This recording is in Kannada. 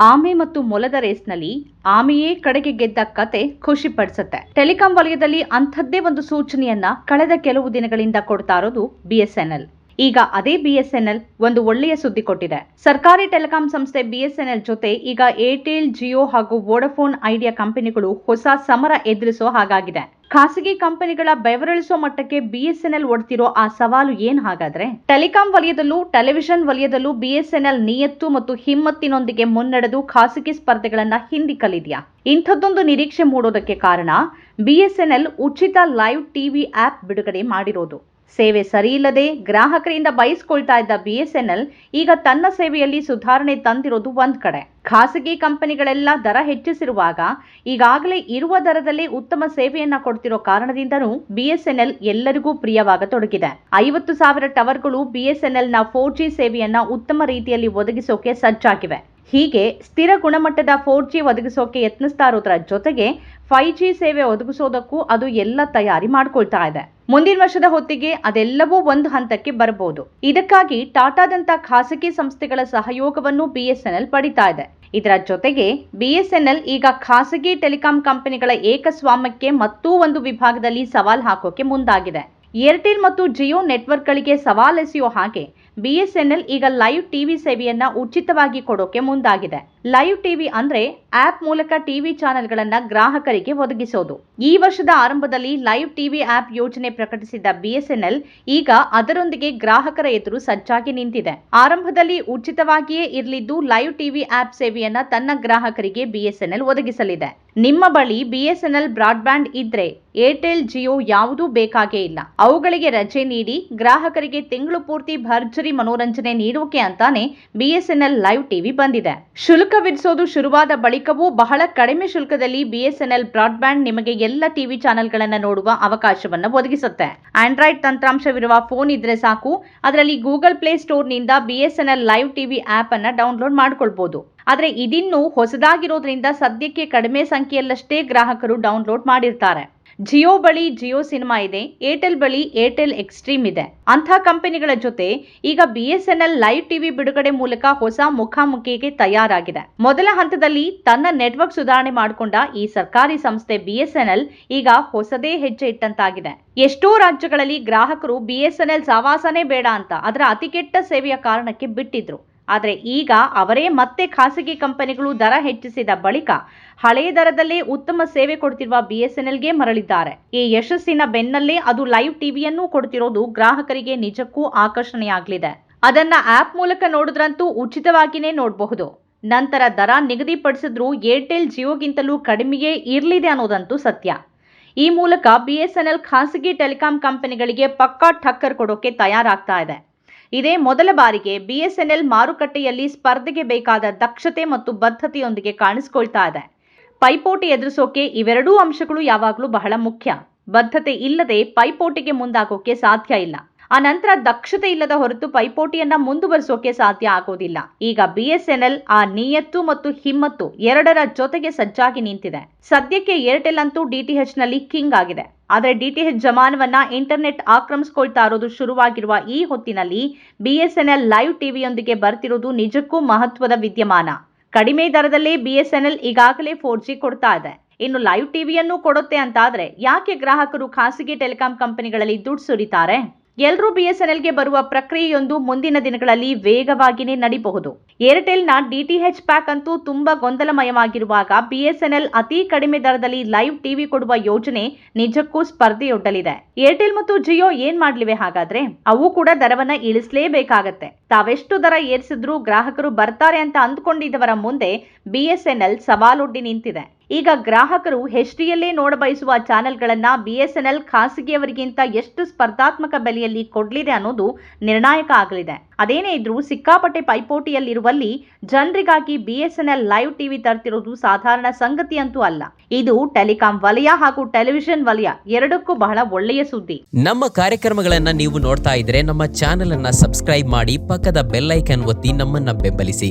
ಆಮೆ ಮತ್ತು ಮೊಲದ ರೇಸ್ನಲ್ಲಿ ಆಮೆಯೇ ಕಡೆಗೆ ಗೆದ್ದ ಕತೆ ಖುಷಿ ಪಡಿಸುತ್ತೆ ಟೆಲಿಕಾಂ ವಲಯದಲ್ಲಿ ಅಂಥದ್ದೇ ಒಂದು ಸೂಚನೆಯನ್ನ ಕಳೆದ ಕೆಲವು ದಿನಗಳಿಂದ ಕೊಡ್ತಾ ಇರೋದು ಬಿಎಸ್ಎನ್ಎಲ್ ಈಗ ಅದೇ ಬಿಎಸ್ಎನ್ಎಲ್ ಒಂದು ಒಳ್ಳೆಯ ಸುದ್ದಿ ಕೊಟ್ಟಿದೆ. ಸರ್ಕಾರಿ ಟೆಲಿಕಾಂ ಸಂಸ್ಥೆ ಬಿಎಸ್ಎನ್ಎಲ್ ಜೊತೆ ಈಗ ಏರ್ಟೆಲ್, ಜಿಯೋ ಹಾಗೂ ವೋಡಾಫೋನ್ ಐಡಿಯಾ ಕಂಪನಿಗಳು ಹೊಸ ಸಮರ ಎದುರಿಸೋ ಹಾಗಾಗಿದೆ. ಖಾಸಗಿ ಕಂಪನಿಗಳ ಬೆವರಳಿಸೋ ಮಟ್ಟಕ್ಕೆ ಬಿಎಸ್ಎನ್ಎಲ್ ಒಡ್ತಿರೋ ಆ ಸವಾಲು ಏನ್ ಹಾಗಾದ್ರೆ? ಟೆಲಿಕಾಂ ವಲಯದಲ್ಲೂ, ಟೆಲಿವಿಷನ್ ವಲಯದಲ್ಲೂ ಬಿಎಸ್ಎನ್ಎಲ್ ನಿಯತ್ತು ಮತ್ತು ಹಿಮ್ಮತ್ತಿನೊಂದಿಗೆ ಮುನ್ನಡೆದು ಖಾಸಗಿ ಸ್ಪರ್ಧೆಗಳನ್ನ ಹಿಂದಿಕ್ಕಲಿದೆಯಾ? ಇಂಥದ್ದೊಂದು ನಿರೀಕ್ಷೆ ಮೂಡೋದಕ್ಕೆ ಕಾರಣ ಬಿಎಸ್ಎನ್ಎಲ್ ಉಚಿತ ಲೈವ್ ಟಿವಿ ಆಪ್ ಬಿಡುಗಡೆ ಮಾಡಿರೋದು. ಸೇವೆ ಸರಿಯಿಲ್ಲದೆ ಗ್ರಾಹಕರಿಂದ ಬಯಸ್ಕೊಳ್ತಾ ಇದ್ದ ಬಿಎಸ್ಎನ್ಎಲ್ ಈಗ ತನ್ನ ಸೇವೆಯಲ್ಲಿ ಸುಧಾರಣೆ ತಂದಿರೋದು ಒಂದ್ ಕಡೆ. ಖಾಸಗಿ ಕಂಪನಿಗಳೆಲ್ಲ ದರ ಹೆಚ್ಚಿಸಿರುವಾಗ ಈಗಾಗಲೇ ಇರುವ ದರದಲ್ಲಿ ಉತ್ತಮ ಸೇವೆಯನ್ನ ಕೊಡ್ತಿರೋ ಕಾರಣದಿಂದನೂ ಬಿಎಸ್ಎನ್ಎಲ್ ಎಲ್ಲರಿಗೂ ಪ್ರಿಯವಾಗತೊಡಗಿದೆ. ಐವತ್ತು ಸಾವಿರ ಟವರ್ಗಳು ಬಿಎಸ್ಎನ್ಎಲ್ನ ಫೋರ್ ಜಿ ಸೇವೆಯನ್ನ ಉತ್ತಮ ರೀತಿಯಲ್ಲಿ ಒದಗಿಸೋಕೆ ಸಜ್ಜಾಗಿವೆ. ಹೀಗೆ ಸ್ಥಿರ ಗುಣಮಟ್ಟದ ಫೋರ್ ಜಿ ಒದಗಿಸೋಕೆ ಯತ್ನಿಸ್ತಾ ಇರೋದ್ರ ಜೊತೆಗೆ ಫೈವ್ ಜಿ ಸೇವೆ ಒದಗಿಸೋದಕ್ಕೂ ಅದು ಎಲ್ಲ ತಯಾರಿ ಮಾಡ್ಕೊಳ್ತಾ ಇದೆ. ಮುಂದಿನ ವರ್ಷದ ಹೊತ್ತಿಗೆ ಅದೆಲ್ಲವೂ ಒಂದು ಹಂತಕ್ಕೆ ಬರಬಹುದು. ಇದಕ್ಕಾಗಿ ಟಾಟಾದಂತ ಖಾಸಗಿ ಸಂಸ್ಥೆಗಳ ಸಹಯೋಗವನ್ನು ಬಿಎಸ್ಎನ್ಎಲ್ ಪಡಿತಾ ಇದೆ. ಇದರ ಜೊತೆಗೆ ಬಿಎಸ್ಎನ್ಎಲ್ ಈಗ ಖಾಸಗಿ ಟೆಲಿಕಾಂ ಕಂಪನಿಗಳ ಏಕಸ್ವಾಮ್ಯಕ್ಕೆ ಮತ್ತೂ ಒಂದು ವಿಭಾಗದಲ್ಲಿ ಸವಾಲ್ ಹಾಕೋಕೆ ಮುಂದಾಗಿದೆ. ಏರ್ಟೆಲ್ ಮತ್ತು ಜಿಯೋ ನೆಟ್ವರ್ಕ್ಗಳಿಗೆ ಸವಾಲೆಸೆಯೋ ಹಾಗೆ ಬಿಎಸ್ಎನ್ಎಲ್ ಈಗ ಲೈವ್ ಟಿವಿ ಸೇವೆಯನ್ನ ಉಚಿತವಾಗಿ ಕೊಡೋಕೆ ಮುಂದಾಗಿದೆ. ಲೈವ್ ಟಿವಿ ಅಂದ್ರೆ ಆಪ್ ಮೂಲಕ ಟಿವಿ ಚಾನೆಲ್ಗಳನ್ನ ಗ್ರಾಹಕರಿಗೆ ಒದಗಿಸೋದು. ಈ ವರ್ಷದ ಆರಂಭದಲ್ಲಿ ಲೈವ್ ಟಿವಿ ಆಪ್ ಯೋಜನೆ ಪ್ರಕಟಿಸಿದ್ದ ಬಿಎಸ್ಎನ್ಎಲ್ ಈಗ ಅದರೊಂದಿಗೆ ಗ್ರಾಹಕರ ಎದುರು ಸಜ್ಜಾಗಿ ನಿಂತಿದೆ. ಆರಂಭದಲ್ಲಿ ಉಚಿತವಾಗಿಯೇ ಇರಲಿದ್ದು ಲೈವ್ ಟಿವಿ ಆಪ್ ಸೇವೆಯನ್ನ ತನ್ನ ಗ್ರಾಹಕರಿಗೆ ಬಿಎಸ್ಎನ್ಎಲ್ ಒದಗಿಸಲಿದೆ. ನಿಮ್ಮ ಬಳಿ ಬಿಎಸ್ಎನ್ಎಲ್ ಬ್ರಾಡ್ಬ್ಯಾಂಡ್ ಇದ್ರೆ ಏರ್ಟೆಲ್ ಜಿಯೋ ಯಾವುದೂ ಬೇಕಾಗೇ ಇಲ್ಲ. ಅವುಗಳಿಗೆ ರಜೆ ನೀಡಿ ಗ್ರಾಹಕರಿಗೆ ತಿಂಗಳು ಪೂರ್ತಿ ಭರ್ಜರಿ ಮನೋರಂಜನೆ ನೀಡೋಕೆ ಅಂತಾನೆ ಬಿಎಸ್ಎನ್ಎಲ್ ಲೈವ್ ಟಿವಿ ಬಂದಿದೆ. ಶುಲ್ಕ ವಿಧಿಸೋದು ಶುರುವಾದ ಬಳಿಕವೂ ಬಹಳ ಕಡಿಮೆ ಶುಲ್ಕದಲ್ಲಿ ಬಿಎಸ್ಎನ್ಎಲ್ ಬ್ರಾಡ್ಬ್ಯಾಂಡ್ ನಿಮಗೆ ಎಲ್ಲ ಟಿವಿ ಚಾನೆಲ್ಗಳನ್ನು ನೋಡುವ ಅವಕಾಶವನ್ನು ಒದಗಿಸುತ್ತೆ. ಆಂಡ್ರಾಯ್ಡ್ ತಂತ್ರಾಂಶವಿರುವ ಫೋನ್ ಇದ್ರೆ ಸಾಕು. ಅದರಲ್ಲಿ ಗೂಗಲ್ ಪ್ಲೇ ಸ್ಟೋರ್ನಿಂದ ಬಿಎಸ್ಎನ್ಎಲ್ ಲೈವ್ ಟಿವಿ ಆಪ್ ಅನ್ನ ಡೌನ್ಲೋಡ್ ಮಾಡ್ಕೊಳ್ಬಹುದು ಆದರೆ ಇದಿನ್ನೂ ಹೊಸದಾಗಿರೋದ್ರಿಂದ ಸದ್ಯಕ್ಕೆ ಕಡಿಮೆ ಸಂಖ್ಯೆಯಲ್ಲಷ್ಟೇ ಗ್ರಾಹಕರು ಡೌನ್ಲೋಡ್ ಮಾಡಿರ್ತಾರೆ. ಜಿಯೋ ಬಳಿ ಜಿಯೋ ಸಿನಿಮಾ ಇದೆ, ಏರ್ಟೆಲ್ ಬಳಿ ಏರ್ಟೆಲ್ ಎಕ್ಸ್ಟ್ರೀಮ್ ಇದೆ. ಅಂಥ ಕಂಪನಿಗಳ ಜೊತೆ ಈಗ ಬಿಎಸ್ಎನ್ಎಲ್ ಲೈವ್ ಟಿವಿ ಬಿಡುಗಡೆ ಮೂಲಕ ಹೊಸ ಮುಖಾಮುಖಿಗೆ ತಯಾರಾಗಿದೆ. ಮೊದಲ ಹಂತದಲ್ಲಿ ತನ್ನ ನೆಟ್ವರ್ಕ್ ಸುಧಾರಣೆ ಮಾಡಿಕೊಂಡ ಈ ಸರ್ಕಾರಿ ಸಂಸ್ಥೆ ಬಿಎಸ್ಎನ್ಎಲ್ ಈಗ ಹೊಸದೇ ಹೆಜ್ಜೆ ಇಟ್ಟಂತಾಗಿದೆ. ಎಷ್ಟೋ ರಾಜ್ಯಗಳಲ್ಲಿ ಗ್ರಾಹಕರು ಬಿಎಸ್ಎನ್ಎಲ್ ಸಾವಾಸನೇ ಬೇಡ ಅಂತ ಅದರ ಅತಿಕೆಟ್ಟ ಸೇವೆಯ ಕಾರಣಕ್ಕೆ ಬಿಟ್ಟಿದ್ರು. ಆದರೆ ಈಗ ಅವರೇ ಮತ್ತೆ ಖಾಸಗಿ ಕಂಪನಿಗಳು ದರ ಹೆಚ್ಚಿಸಿದ ಬಳಿಕ ಹಳೆಯ ದರದಲ್ಲೇ ಉತ್ತಮ ಸೇವೆ ಕೊಡ್ತಿರುವ ಬಿಎಸ್ಎನ್ಎಲ್ಗೆ ಮರಳಿದ್ದಾರೆ. ಈ ಯಶಸ್ಸಿನ ಬೆನ್ನಲ್ಲೇ ಅದು ಲೈವ್ ಟಿವಿಯನ್ನೂ ಕೊಡ್ತಿರೋದು ಗ್ರಾಹಕರಿಗೆ ನಿಜಕ್ಕೂ ಆಕರ್ಷಣೆಯಾಗಲಿದೆ. ಅದನ್ನ ಆಪ್ ಮೂಲಕ ನೋಡಿದ್ರಂತೂ ಉಚಿತವಾಗಿಯೇ ನೋಡಬಹುದು. ನಂತರ ದರ ನಿಗದಿಪಡಿಸಿದ್ರೂ ಏರ್ಟೆಲ್ ಜಿಯೋಗಿಂತಲೂ ಕಡಿಮೆಯೇ ಇರಲಿದೆ ಅನ್ನೋದಂತೂ ಸತ್ಯ. ಈ ಮೂಲಕ ಬಿಎಸ್ಎನ್ಎಲ್ ಖಾಸಗಿ ಟೆಲಿಕಾಂ ಕಂಪನಿಗಳಿಗೆ ಪಕ್ಕಾ ಠಕ್ಕರ್ ಕೊಡೋಕೆ ತಯಾರಾಗ್ತಾ ಇದೆ. ಇದೇ ಮೊದಲ ಬಾರಿಗೆ ಬಿಎಸ್ಎನ್ಎಲ್ ಮಾರುಕಟ್ಟೆಯಲ್ಲಿ ಸ್ಪರ್ಧೆಗೆ ಬೇಕಾದ ದಕ್ಷತೆ ಮತ್ತು ಬದ್ಧತೆಯೊಂದಿಗೆ ಕಾಣಿಸಿಕೊಳ್ತಾ ಇದೆ. ಪೈಪೋಟಿ ಎದುರಿಸೋಕೆ ಇವೆರಡೂ ಅಂಶಗಳು ಯಾವಾಗಲೂ ಬಹಳ ಮುಖ್ಯ. ಬದ್ಧತೆ ಇಲ್ಲದೆ ಪೈಪೋಟಿಗೆ ಮುಂದಾಗೋಕೆ ಸಾಧ್ಯ ಇಲ್ಲ. ಆ ನಂತರ ದಕ್ಷತೆ ಇಲ್ಲದ ಹೊರತು ಪೈಪೋಟಿಯನ್ನ ಮುಂದುವರಿಸೋಕೆ ಸಾಧ್ಯ ಆಗೋದಿಲ್ಲ. ಈಗ ಬಿಎಸ್ಎನ್ಎಲ್ ಆ ನಿಯತ್ತು ಮತ್ತು ಹಿಮ್ಮತ್ತು ಎರಡರ ಜೊತೆಗೆ ಸಜ್ಜಾಗಿ ನಿಂತಿದೆ. ಸದ್ಯಕ್ಕೆ ಏರ್ಟೆಲ್ ಅಂತೂ ಡಿಟಿಎಚ್ನಲ್ಲಿ ಕಿಂಗ್ ಆಗಿದೆ. ಆದರೆ ಡಿಟಿಎಚ್ ಜಮಾನವನ್ನ ಇಂಟರ್ನೆಟ್ ಆಕ್ರಮಿಸಿಕೊಳ್ತಾ ಇರೋದು ಶುರುವಾಗಿರುವ ಈ ಹೊತ್ತಿನಲ್ಲಿ ಬಿಎಸ್ಎನ್ಎಲ್ ಲೈವ್ ಟಿವಿಯೊಂದಿಗೆ ಬರ್ತಿರೋದು ನಿಜಕ್ಕೂ ಮಹತ್ವದ ವಿದ್ಯಮಾನ. ಕಡಿಮೆ ದರದಲ್ಲಿ ಬಿಎಸ್ಎನ್ಎಲ್ ಈಗಾಗಲೇ ಫೋರ್ ಜಿ ಕೊಡ್ತಾ ಇದೆ. ಇನ್ನು ಲೈವ್ ಟಿವಿಯನ್ನು ಕೊಡುತ್ತೆ ಅಂತಾದ್ರೆ ಯಾಕೆ ಗ್ರಾಹಕರು ಖಾಸಗಿ ಟೆಲಿಕಾಂ ಕಂಪನಿಗಳಲ್ಲಿ ದುಡ್ಡು ಸುರಿತಾರೆ? ಎಲ್ಲರೂ ಬಿಎಸ್ಎನ್ಎಲ್ಗೆ ಬರುವ ಪ್ರಕ್ರಿಯೆಯೊಂದು ಮುಂದಿನ ದಿನಗಳಲ್ಲಿ ವೇಗವಾಗಿಯೇ ನಡಿಬಹುದು. ಏರ್ಟೆಲ್ನ ಡಿಟಿಎಚ್ ಪ್ಯಾಕ್ ಅಂತೂ ತುಂಬಾ ಗೊಂದಲಮಯವಾಗಿರುವಾಗ ಬಿಎಸ್ಎನ್ಎಲ್ ಅತಿ ಕಡಿಮೆ ದರದಲ್ಲಿ ಲೈವ್ ಟಿವಿ ಕೊಡುವ ಯೋಜನೆ ನಿಜಕ್ಕೂ ಸ್ಪರ್ಧೆಯೊಡ್ಡಲಿದೆ. ಏರ್ಟೆಲ್ ಮತ್ತು ಜಿಯೋ ಏನ್ ಮಾಡ್ಲಿವೆ ಹಾಗಾದ್ರೆ? ಅವು ಕೂಡ ದರವನ್ನ ಇಳಿಸಲೇಬೇಕಾಗತ್ತೆ. ತಾವೆಷ್ಟು ದರ ಏರಿಸಿದ್ರೂ ಗ್ರಾಹಕರು ಬರ್ತಾರೆ ಅಂತ ಅಂದ್ಕೊಂಡಿದ್ದವರ ಮುಂದೆ ಬಿಎಸ್ಎನ್ಎಲ್ ಸವಾಲೊಡ್ಡಿ ನಿಂತಿದೆ. ಈಗ ಗ್ರಾಹಕರು ಹೆಚ್ಡಿಯಲ್ಲೇ ನೋಡಬಯಸುವ ಎನ್ ಬಿಎಸ್ಎನ್ಎಲ್ ಖಾಸಗಿಯವರಿಗಿಂತ ಎಷ್ಟು ಸ್ಪರ್ಧಾತ್ಮಕ ಬೆಲೆಯಲ್ಲಿ ಕೊಡ್ಲಿದೆ ಅನ್ನೋದು ನಿರ್ಣಾಯಕ ಆಗಲಿದೆ. ಅದೇನೇ ಇದ್ರೂ ಸಿಕ್ಕಾಪಟ್ಟೆ ಪೈಪೋಟಿಯಲ್ಲಿರುವಲ್ಲಿ ಜನರಿಗಾಗಿ ಬಿಎಸ್ಎನ್ಎಲ್ ಲೈವ್ ಟಿವಿ ತರ್ತಿರೋದು ಸಾಧಾರಣ ಸಂಗತಿ ಅಂತೂ ಅಲ್ಲ. ಇದು ಟೆಲಿಕಾಂ ವಲಯ ಹಾಗೂ ಟೆಲಿವಿಷನ್ ವಲಯ ಎರಡಕ್ಕೂ ಬಹಳ ಒಳ್ಳೆಯ ಸುದ್ದಿ. ನಮ್ಮ ಕಾರ್ಯಕ್ರಮಗಳನ್ನ ನೀವು ನೋಡ್ತಾ ಇದ್ರೆ ನಮ್ಮ ಚಾನೆಲ್ ಅನ್ನ ಸಬ್ಸ್ಕ್ರೈಬ್ ಮಾಡಿ ಪಕ್ಕದ ಬೆಲ್ ಒತ್ತಿ ನಮ್ಮನ್ನ ಬೆಂಬಲಿಸಿ.